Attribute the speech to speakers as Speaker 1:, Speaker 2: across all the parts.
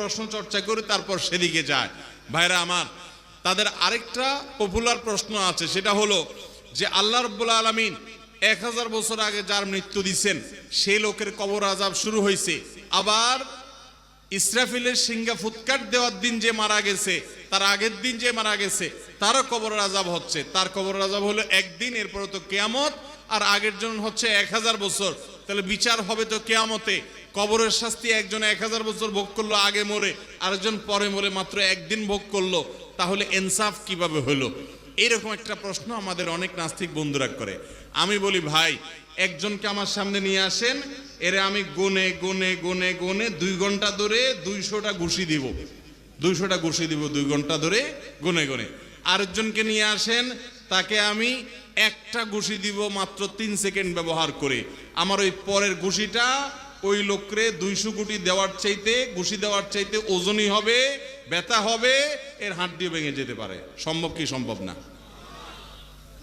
Speaker 1: প্রশ্ন চর্চা করে, তারপর সেদিকে যায় ভাইরা আমার, তাদের আরেকটা পপুলার প্রশ্ন আছে, সেটা হলো যে আল্লাহ রব্বুল আলমিন এক হাজার বছর আগে যার মৃত্যু দিছেন, সেই লোকের কবর আজাব শুরু হয়েছে আবার ইসরাফিলের সিঙ্গা ফুৎকার দেওয়ার দিন যে মারা গেছে, তার আগের দিন যে মারা গেছে, তারও কবর আজাব হচ্ছে। তার কবর আজাব হলো একদিন, এরপরে তো কেয়ামত, আর আগের জন হচ্ছে এক হাজার বছর। তাহলে বিচার হবে তো কেয়ামতে। কবরের শাস্তি একজন এক হাজার বছর ভোগ করল, আগে মরে, আরেকজন পরে মরে মাত্র একদিন ভোগ করল, তাহলে এনসাফ কীভাবে হলো? এরকম একটা প্রশ্ন আমাদের অনেক নাস্তিক বন্ধুরা করে। আমি বলি, ভাই, একজনকে আমার সামনে নিয়ে আসেন, এরে আমি গুনে গুনে গুনে গুনে দুই ঘণ্টা ধরে দুইশোটা ঘুষি দিব। দুইশোটা ঘুষি দিব দুই ঘণ্টা ধরে, গুনে গুনে। আরেকজনকে নিয়ে আসেন, তাকে আমি একটা ঘুষি দিব মাত্র তিন সেকেন্ড ব্যবহার করে। আমার ওই পরের ঘুষিটা ওই লোকরে দুইশো কোটি দেওয়ার চাইতে, ঘুষি দেওয়ার চাইতে ওজনই হবে, ব্যথা হবে, এর দিয়ে ভেঙে যেতে পারে। সম্ভব কি সম্ভব না?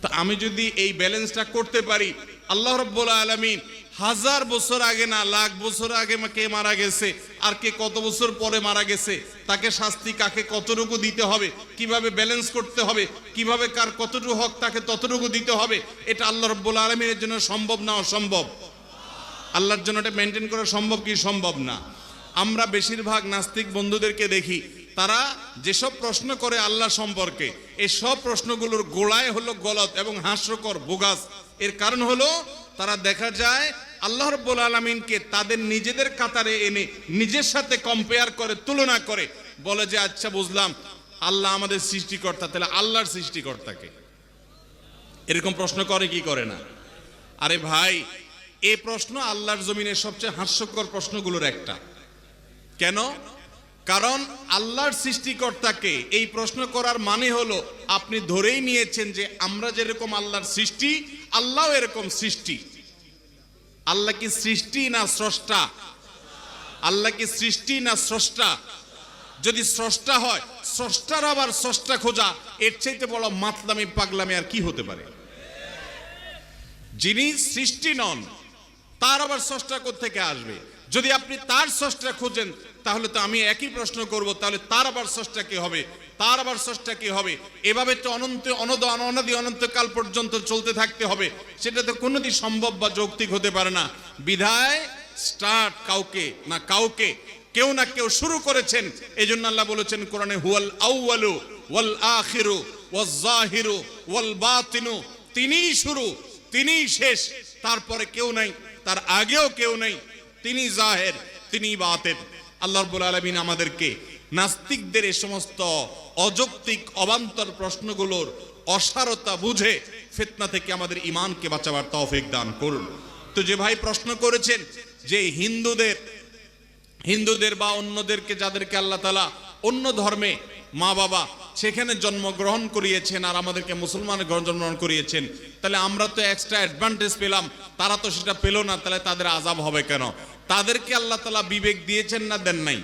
Speaker 1: তা আমি যদি এই ব্যালেন্সটা করতে পারি, আল্লাহ রব্বুল আলমিন হাজার বছর আগে না, লাখ বছর আগে কে মারা গেছে, আর কে কত বছর পরে মারা গেছে, তাকে শাস্তি কাকে কতটুকু দিতে হবে, কীভাবে ব্যালেন্স করতে হবে, কীভাবে কার কতটুকু হক তাকে ততটুকু দিতে হবে, এটা আল্লাহ রব্বুল আলমিনের জন্য সম্ভব না অসম্ভব? আল্লাহর জন্য এটা মেনটেন করা সম্ভব কি সম্ভব না। আমরা বেশিরভাগ নাস্তিক বন্ধুদেরকে দেখি, তারা যেসব প্রশ্ন করে আল্লাহ সম্পর্কে, এই সব প্রশ্নগুলোর গোড়ায় হলো গলত এবং হাস্যকর, বোগাস। এর কারণ হলো, তারা দেখা যায়, আল্লাহ রব্বুল আলমিনকে তাদের নিজেদের কাতারে এনে নিজের সাথে কম্পেয়ার করে, তুলনা করে, বলে যে আচ্ছা বুঝলাম, আল্লাহ আমাদের সৃষ্টিকর্তা, তাহলে আল্লাহর সৃষ্টিকর্তাকে। এরকম প্রশ্ন করে কি করে না? আরে ভাই এই প্রশ্ন আল্লাহর জমিনের সবচেয়ে হাস্যকর প্রশ্নগুলোর একটা। কেন? কারণ আল্লাহর সৃষ্টিকর্তাকে এই প্রশ্ন করার মানে হলো, আপনি ধরেই নিয়েছেন যে আমরা যেরকম আল্লাহর সৃষ্টি আল্লাহ এরকম সৃষ্টি। আল্লাহ কি সৃষ্টি না স্রষ্টা? আল্লাহ কি সৃষ্টি না স্রষ্টা? যদি স্রষ্টা হয়, স্রষ্টার আবার স্রষ্টা খোঁজা, এর চাইতে বড় মাতলামি, পাগলামি আর কি হতে পারে? যিনি সৃষ্টি নন তার আবার স্রষ্টা থেকে আসবে? যদি আপনি তার স্রষ্টা খুঁজেন, তাহলে তো আমি একই প্রশ্ন করব, তাহলে তার আবার স্রষ্টা কি হবে? তার আবার স্রষ্টা কি হবে? এভাবে তো অনন্ত, অনদ অনাদি অনন্তকাল পর্যন্ত চলতে থাকতে হবে। সেটা তো কোনোদিন সম্ভব বা যৌক্তিক হতে পারে না। বিধায় স্টার্ট কাউকে, না কাউকে, কেউ না কেউ শুরু করেছেন। এই জন্য আল্লাহ বলেছেন কোরআনে, হুয়াল আউয়ালু ওয়াল আখিরু ওয়াজ জাহিরু ওয়াল বাতিনু। তিনিই শুরু, তিনিই শেষ। তারপরে কেউ নাই। তার আগেও কেউ নেই। তিনি জাহের, তিনি বাতের। আল্লাহ রব্বুল আলমিন আমাদেরকে নাস্তিকদের এ সমস্ত অযৌক্তিক, অবান্তর প্রশ্নগুলোর অসারতা বুঝে ফিতনা থেকে আমাদের ইমানকে বাঁচাবার তৌফিক দান করুন। তো যে ভাই প্রশ্ন করেছেন যে হিন্দুদের হিন্দুদের বা অন্যদেরকে যাদেরকে আল্লাহ তালা অন্য ধর্মে মা বাবা সেখানে জন্মগ্রহণ করিয়েছেন আর আমাদেরকে মুসলমানের জন্মগ্রহণ করিয়েছেন। তাহলে আমরা তো এক্সট্রা অ্যাডভান্টেজ পেলাম, তারা তো সেটা পেল না, তাহলে তাদের আজাব হবে কেন? তাদেরকে আল্লাহ তালা বিবেক দিয়েছেন না, দেন নাই?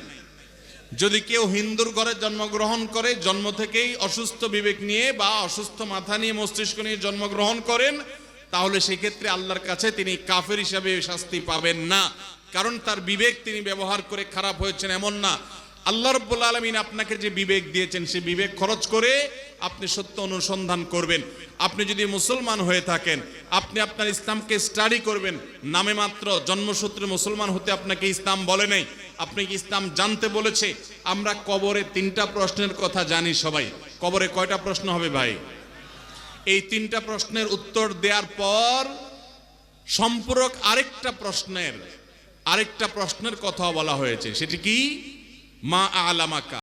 Speaker 1: যদি কেউ হিন্দুর ঘরে জন্মগ্রহণ করে, জন্ম থেকেই অসুস্থ বিবেক নিয়ে বা অসুস্থ মাথা নিয়ে মস্তিষ্ক নিয়ে জন্মগ্রহণ করেন, তাহলে সেক্ষেত্রে আল্লাহর কাছে তিনি কাফের হিসাবে শাস্তি পাবেন না। কারণ তার বিবেক তিনি ব্যবহার করে খারাপ হয়েছেন এমন না। আল্লাহ রব্বুল আলমিন আপনাকে যে বিবেক দিয়েছেন, সে বিবেক খরচ করে আপনি সত্য অনুসন্ধান করবেন। আপনি যদি মুসলমান হয়ে থাকেন, আপনি আপনার ইসলামকে স্টাডি করবেন, নামে মাত্র জন্মসূত্রে মুসলমান হতে আপনাকে ইসলাম বলে নেই। কি ইসলাম জানতে বলেছে? আমরা কবরে তিনটা প্রশ্নের কথা জানি সবাই। কবরে কয়টা প্রশ্ন হবে ভাই? এই তিনটা প্রশ্নের উত্তর দেওয়ার পর সম্পূরক আরেকটা প্রশ্নের আরেকটা প্রশ্নের কথা বলা হয়েছে। সেটি কি? মা আলামাকা